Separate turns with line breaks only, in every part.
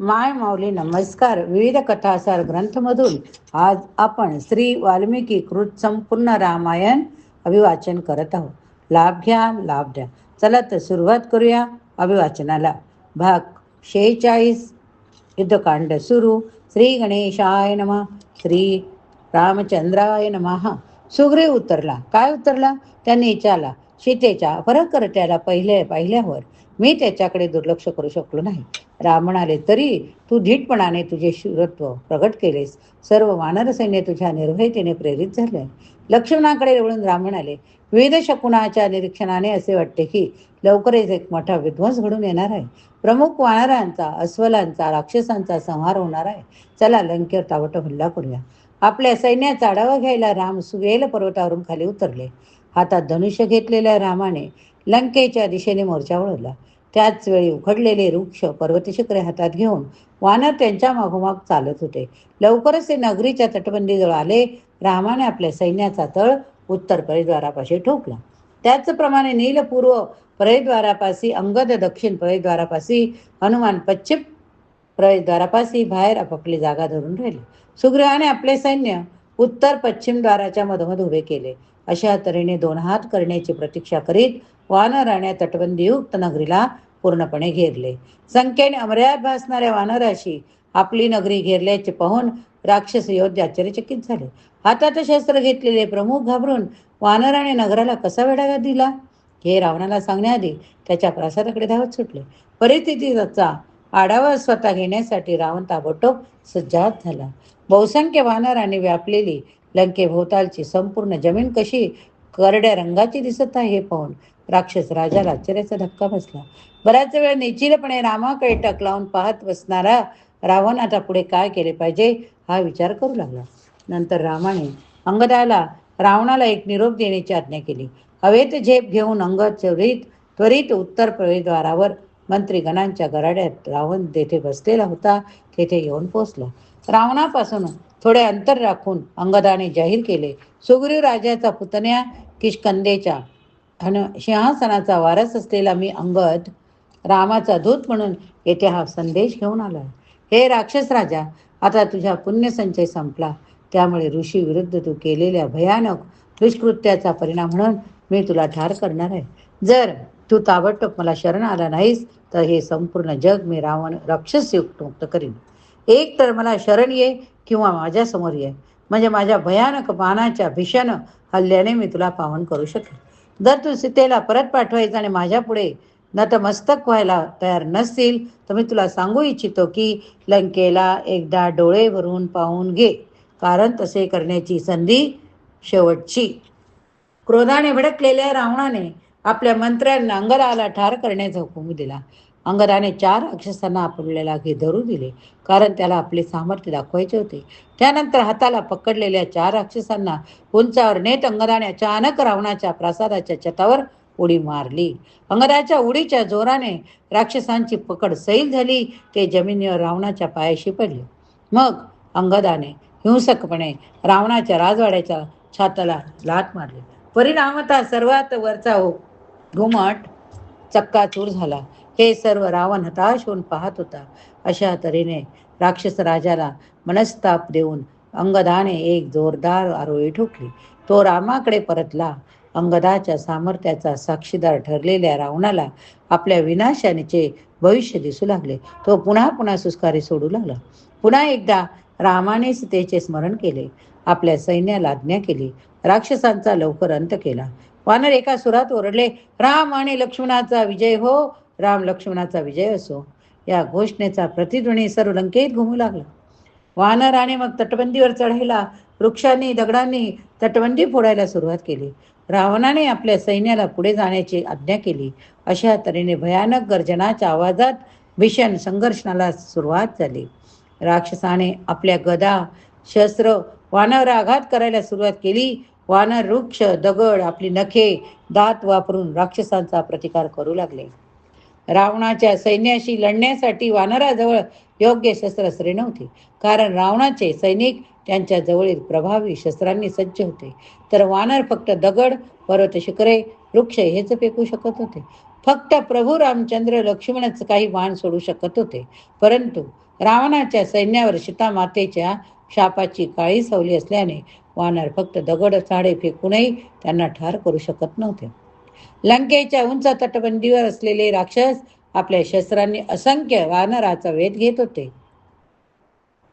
माय माऊली नमस्कार. विविध कथासार ग्रंथमधून आज आपण श्री वाल्मिकी कृत संपूर्ण रामायण अभिवाचन करत आहोत. लाभ घ्या लाभ द्या. चला तर सुरुवात करूया अभिवाचनाला. भाग शेहेचाळीस. युद्धकांड सुरू. श्री गणेशाय नम. श्री रामचंद्राय नम. सुग्रीव उतरला. काय उतरला? त्याने विचारला सीतेच्या परकर्त्याला पहिले पाहिल्यावर. मी त्याच्याकडे दुर्लक्ष करू शकलो नाही. राम म्हणाले तरी तू धीटपणाने तुझे शूरत्व प्रगट केलेस. सर्व वानर सैन्य तुझ्या निर्भयतेने प्रेरित झाले लक्ष्मणाकडे वळून राम म्हणाले विविध शकुनाच्या निरीक्षणाने असे वाटते की लवकरच एक मोठा विध्वंस घडून येणार आहे. प्रमुख वानरांचा अस्वलांचा राक्षसांचा संहार होणार आहे. चला लंकेवर तावट हल्ला करूया. आपल्या सैन्याचा आढावा घ्यायला राम सुवेल पर्वतावरून खाली उतरले. हातात धनुष्य घेतलेल्या रामाने लंकेच्या दिशेने मोर्चा वळवला. त्याच वेळी उखडलेले वृक्ष पर्वतशिखरे हातात घेऊन वानर त्यांच्या मागोमाग चालत होते. लवकरच ते नगरीच्या तटबंदीजवळ आले. रामाने आपल्या सैन्याचा तळ उत्तर प्रवेशद्वारापाशी ठोकला. त्याचप्रमाणे नीलपूर्व प्रवेशद्वारापाशी अंगद दक्षिण प्रवेशद्वारापाशी हनुमान पश्चिम प्रवेशद्वारापाशी बाहेर आपापली जागा धरून राहिले. सुग्रीवाने आपले सैन्य उत्तर पश्चिम द्वाराच्या मधोमध उभे केले. अशा तऱ्हेने दोन हात करण्याची प्रतीक्षा करीत वानराने तटबंदीयुक्त नगरीला पूर्णपणे घेरले संख्येने अमर्याद भासणाऱ्या वानराशी आपली नगरी घेरल्याचे पाहून राक्षस योद्धे आश्चर्यचकित झाले हातात शस्त्र घेतलेले प्रमुख घाबरून वानराने नगराला कसा वेढा दिला हे रावणाला सांगण्याआधी त्याच्या प्रासादाकडे धावत सुटले परिस्थितीचा आढावा स्वतः घेण्यासाठी रावण ताबडतोब सज्जात झाला बहुसंख्य वानरांनी व्यापलेली लंकेभोवतालची संपूर्ण जमीन कशी करड्या रंगाची दिसत आहे हे पाहून राक्षस राजाला आश्चर्याचा धक्का बसला. बऱ्याच वेळ निचिलपणे रामाकडे टक लावून पाहत बसणारा रावण आता पुढे काय केले पाहिजे हा विचार करू लागला. नंतर रामाने अंगदाला रावणाला एक निरोप देण्याची आज्ञा केली. हवेत झेप घेऊन अंगद त्वरित त्वरित उत्तर प्रवेशद्वारावर मंत्रीगणांच्या गराड्यात रावण तेथे बसलेला होता तेथे येऊन पोचला रावणापासून थोडे अंतर राखून अंगदाने जाहीर केले सुग्रीव राजाचा पुतण्या किशकंदेच्या धन सिंहासनाचा वारस असलेला मी अंगद रामाचा दूत म्हणून येथे हा संदेश घेऊन आला हे राक्षस राजा आता तुझा पुण्यसंचय संपला. त्यामुळे ऋषी विरुद्ध तू केलेल्या भयानक दुष्कृत्याचा परिणाम म्हणून मी तुला ठार करणार आहे. जर तू ताबडतोब मला शरण आला नाहीस तर हे संपूर्ण जग मी रावण राक्षसयुक्त मुक्त करीन. एक तर मला शरण ये किंवा माझ्यासमोर ये. म्हणजे माझ्या भयानक बाणाच्या भीषण हल्ल्याने मी तुला पावन करू शकेन. जर तू सीतेला परत पाठवायचं आणि माझ्या पुढे नतमस्तक व्हायला तयार नसतील तर मी तुला सांगू इच्छितो की लंकेला एकदा डोळे भरून पाहून घे कारण तसे करण्याची संधी शेवटची. क्रोधाने भडकलेल्या रावणाने आपल्या मंत्र्यांना अंगराला ठार करण्याचा हुकूम दिला. अंगदाने चार राक्षसांना आपल्याला घे धरू दिले कारण त्याला आपले सामर्थ्य दाखवायचे होते. त्यानंतर हाताला पकडलेल्या चार राक्षसांना उंचावर नेत अंगदाने अचानक रावणाच्या प्रासादाच्या छतावर उडी मारली. अंगदाच्या उडीच्या जोराने राक्षसांची पकड सैल झाली ते जमिनीवर रावणाच्या पायाशी पडले. मग अंगदाने हिंसकपणे रावणाच्या राजवाड्याच्या छाताला लात मारली. परिणामतः सर्वात वरचा हो घुमट चक्काचूर झाला. हे सर्व रावण हताश होऊन पाहत होता. अशा तऱ्हेने राक्षस राजाला मनस्ताप देऊन अंगदाने एक जोरदार आरोळी ठोकली. तो रामाकडे परतला. अंगदाच्या सामर्थ्याचा साक्षीदार ठरलेल्या रावणाला आपल्या विनाशानेचे भविष्य दिसू लागले. तो पुन्हा पुन्हा सुस्कारे सोडू लागला. पुन्हा एकदा रामाने सीतेचे स्मरण केले. आपल्या सैन्याला आज्ञा केली. राक्षसांचा लवकर अंत केला. वानर एका सुरात ओरडले राम आणि लक्ष्मणाचा विजय हो. राम लक्ष्मणाचा विजय असो या घोषणेचा प्रतिध्वनी सर्व लंकेत घुमू लागला. वानराने मग तटबंदीवर चढायला वृक्षांनी दगडांनी तटबंदी फोडायला सुरुवात केली. रावणाने आपल्या सैन्याला पुढे जाण्याची आज्ञा केली. अशा तऱ्हेने भयानक गर्जनाच्या आवाजात भीषण संघर्षणाला सुरुवात झाली. राक्षसाने आपल्या गदा शस्त्र वानर आघात करायला सुरुवात केली. वानर वृक्ष दगड आपली नखे दात वापरून राक्षसांचा प्रतिकार करू लागले. रावणाच्या सैन्याशी लढण्यासाठी वानराजवळ योग्य शस्त्रास्त्रे नव्हती. कारण रावणाचे सैनिक त्यांच्या जवळील प्रभावी शस्त्रांनी सज्ज होते. तर वानर फक्त दगड पर्वत शिखरे वृक्ष हेच फेकू शकत होते. फक्त प्रभू रामचंद्र लक्ष्मणच काही वाण सोडू शकत होते. परंतु रावणाच्या सैन्यावर सीतामातेच्या शापाची काळी सवली असल्याने वानर फक्त दगड झाडे फेकूनही त्यांना ठार करू शकत नव्हते. लंकेच्या उंच तटबंदीवर असलेले राक्षस आपल्या शस्त्रांनी असंख्य वानराचा वेध घेत होते.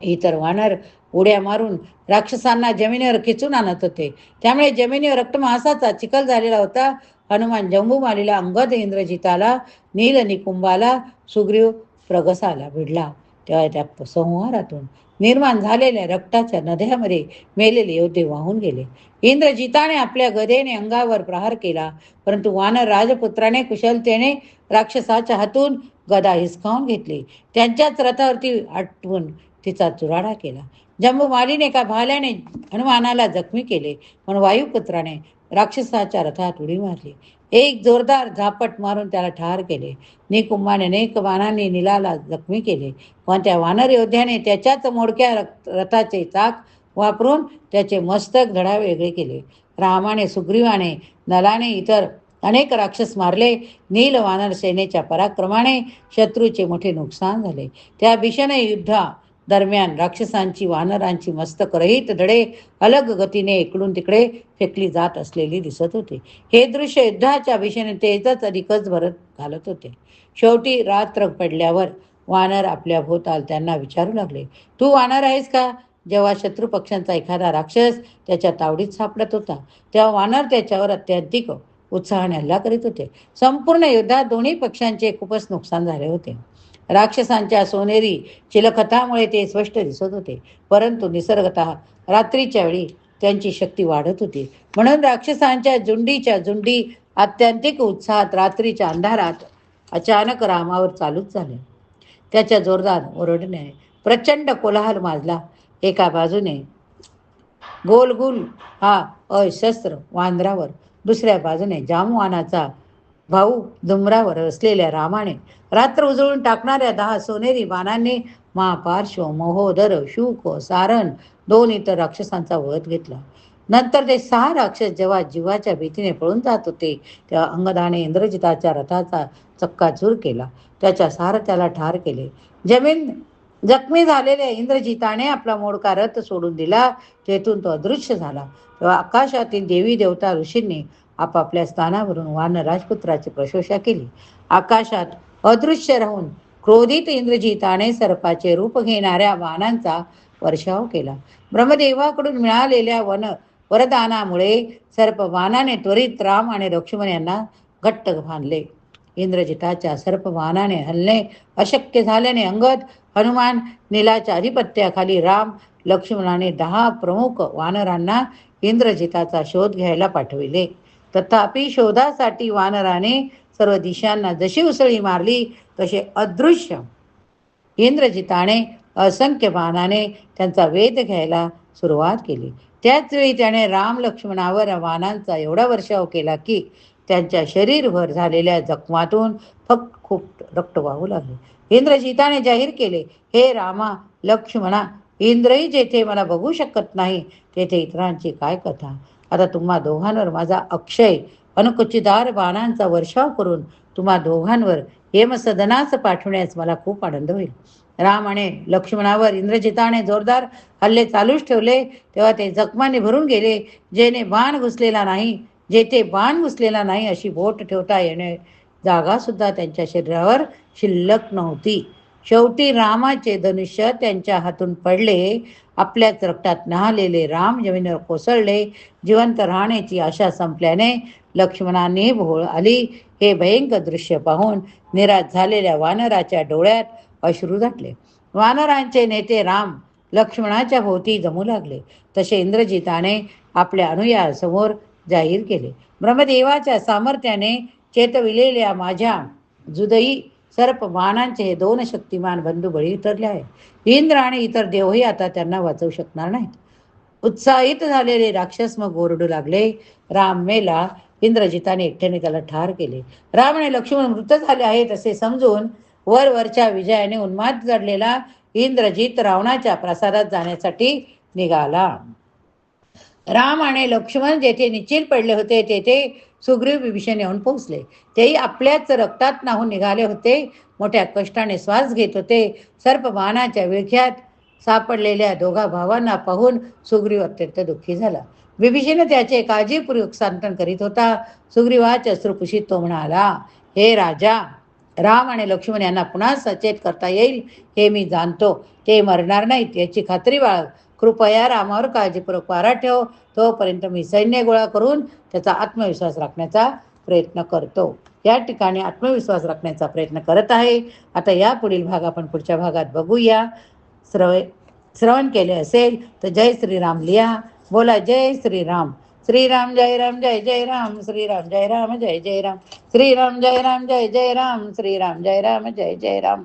इतर वानर उड्या मारून राक्षसांना जमिनीवर खिचून आणत होते. त्यामुळे जमिनीवर रक्तमासाचा चिखल झालेला होता. हनुमान जंबूमालीला अंगद इंद्रजिताला नील निकुंभाला सुग्रीव प्रगसाला भिडला. तेव्हा त्या संहारातून निर्माण झालेल्या रक्ताच्या नद्यामध्ये मेलेले योद्धे वाहून गेले. इंद्रजिताने आपल्या गदेने अंगावर प्रहार केला परंतु वानर राजपुत्राने कुशलतेने राक्षसाच्या हातून गदा हिसकावून घेतली. त्यांच्याच रथावरती आटवून तिचा चुराडा केला. जम्बुमालीने एका भाल्याने हनुमानाला जखमी केले पण वायुपुत्राने राक्षसाच्या रथात उडी मारली. एक जोरदार झापट मारून त्याला ठार केले. निकुंभाने अनेक वानांनी निलाला जखमी केले. पण त्या वानर योद्ध्याने त्याच्याच मोडक्या रथाचे चाक वापरून त्याचे मस्तक धडा वेगळे केले. रामाने सुग्रीवाने नलाने इतर अनेक राक्षस मारले. नील वानर सेनेच्या पराक्रमाने शत्रूचे मोठे नुकसान झाले. त्या भीषण युद्धा दरम्यान राक्षसांची वानरांची मस्तक रहित धडे अलग गतीने इकडून तिकडे फेकली जात असलेली दिसत होती. हे दृश्य युद्धाच्या भीषणतेतच अधिकच भरत घालत होते. शेवटी रात्र पडल्यावर वानर आपल्या भोवताल त्यांना विचारू लागले तू वानर आहेस का? जेव्हा शत्रू पक्षांचा एखादा राक्षस त्याच्या तावडीत सापडत होता तेव्हा वानर त्याच्यावर अत्याधिक उत्साहाने हल्ला करीत होते. संपूर्ण युद्धात दोन्ही पक्षांचे खूपच नुकसान झाले होते. राक्षसांच्या सोनेरी चिलखतामुळे ते स्पष्ट दिसत होते. परंतु निसर्गत रात्रीच्या वेळी त्यांची शक्ती वाढत होती. म्हणून राक्षसांच्या जुंडीच्या जुंडी आत्यंतिक उत्साहात रात्रीच्या अंधारात अचानक रामावर चालूच झाले. त्याच्या जोरदार ओरडण्याने प्रचंड कोलाहल माजला. एका बाजूने गोलगुल हा अशस्त्र वांद्रावर दुसऱ्या बाजूने जामवानाचा भाऊ डुमरावर असलेल्या रामाने रात्र उजळून टाकणाऱ्या दहा सोनेरी बाणांनी महापार्श्व महोदर शुक सारण दोन इतर राक्षसांचा वध घेतला. नंतर ते सहा राक्षस जेव्हा जीवाच्या भीतीने पळून जात होते तेव्हा अंगदाने इंद्रजिताच्या रथाचा चक्काचूर केला. त्याच्या सारथ्याला ठार केले. जमीन जखमी झालेल्या इंद्रजिताने आपला मोडका रथ सोडून दिला. तेथून तो अदृश्य झाला. तेव्हा आकाशातील देवी देवता ऋषींनी आपापल्या स्थानावरून वान राजपुत्राची प्रशंसा केली. आकाशात अदृश्य राहून क्रोधित इंद्रजिताने सर्पाचे रूप घेणाऱ्या वाहनांचा वर्षाव केला. ब्रह्मदेवाकडून मिळालेल्या वन वरदानामुळे सर्प वाहनाने त्वरित राम आणि लक्ष्मण यांना घट्ट बांधले. इंद्रजिताच्या सर्पवाहनाने हलणे अशक्य झाल्याने अंगद हनुमान नीलाच्या अधिपत्याखाली राम लक्ष्मणाने दहा प्रमुख वानरांना इंद्रजिताचा शोध घ्यायला पाठविले. तथापि शोधासाठी वानराने सर्व दिशांना जशी उसळी मारली तसे अदृश्य इंद्रजिताने असंख्य बाणाने त्यांचा वेध घ्यायला सुरुवात केली. त्याच वेळी त्याने राम लक्ष्मणावर वानांचा एवढा वर्षाव केला की त्यांच्या शरीरभर झालेल्या जखमातून फक्त खूप रक्त वाहू लागले. इंद्रजिताने जाहीर केले हे रामा लक्ष्मणा इंद्रही जेथे मला बघू शकत नाही तेथे इतरांची काय कथा? आता तुम्हा दोघांवर माझा अक्षय अनुकुचिदार बाणांचा वर्षाव करून तुम्हा दोघांवर हेमसदनास पाठवण्यास मला खूप आनंद होईल. रामाने लक्ष्मणावर इंद्रजिताने जोरदार हल्ले चालूच ठेवले. तेव्हा ते जखमाने भरून गेले. जेने बाण घुसलेला नाही जेथे बाण घुसलेला नाही अशी बोट ठेवता येणे जागा सुद्धा त्यांच्या शरीरावर शिल्लक नव्हती. शेवटी रामाचे धनुष्य त्यांच्या हातून पडले. आपल्याच रक्तात नहालेले राम जमिनीवर कोसळले. जिवंत राहण्याची आशा संपल्याने लक्ष्मणांनी भोळ आली. हे भयंकर दृश्य पाहून निराश झालेल्या वानराच्या डोळ्यात अश्रू दाटले वानरांचे नेते राम लक्ष्मणाच्या भोवती जमू लागले. तसे इंद्रजिताने आपल्या अनुयासमोर जाहीर केले. ब्रह्मदेवाच्या सामर्थ्याने चेतविलेल्या माझ्या जुदई सर्प वाहनांचे हे दोन शक्तिमान बंधू बळी ठरले आहे इंद्र आणि इतर देवही आता त्यांना वाचवू शकणार नाहीत. उत्साहित झालेले राक्षस मग ओरडू लागले. राम मेला इंद्रजिताने एकट्याने त्याला ठार केले. राम आणि लक्ष्मण मृत झाले आहेत असे समजून वर वरच्या विजयाने उन्माद जडलेला इंद्रजित रावणाच्या प्रसादात जाण्यासाठी निघाला. राम आणि लक्ष्मण जेथे निश्चित पडले होते तेथे सुग्रीव विभीषण येऊन पोहोचले. तेही आपल्याच रक्तात नाहून निघाले होते. मोठ्या कष्टाने श्वास घेत होते. सर्प बाणाच्या विळख्यात सापडलेल्या दोघा भावांना पाहून सुग्रीव अत्यंत दुःखी झाला. विभीषण त्याचे काळजीपूर्वक सांत्वन करीत होता. सुग्रीवाच्या अश्रुकुशीत तो म्हणाला हे राजा राम आणि लक्ष्मण यांना पुन्हा सचेत करता येईल हे मी जाणतो. ते मरणार नाहीत याची खात्री बाळग. कृपया रामावर काळजीपूर्वक वारा ठेव. तोपर्यंत मी सैन्य गोळा करून त्याचा आत्मविश्वास राखण्याचा प्रयत्न करतो. या ठिकाणी आत्मविश्वास राखण्याचा प्रयत्न करत आहे. आता या पुढील भाग आपण पुढच्या भागात बघूया. श्रव श्रवण केले असेल तर जय श्रीराम लिहा. बोला जय श्रीराम. श्रीराम जय राम जय जय राम. श्रीराम जय राम जय जय राम. श्रीराम जय राम जय जय राम. श्रीराम जय राम जय जय राम.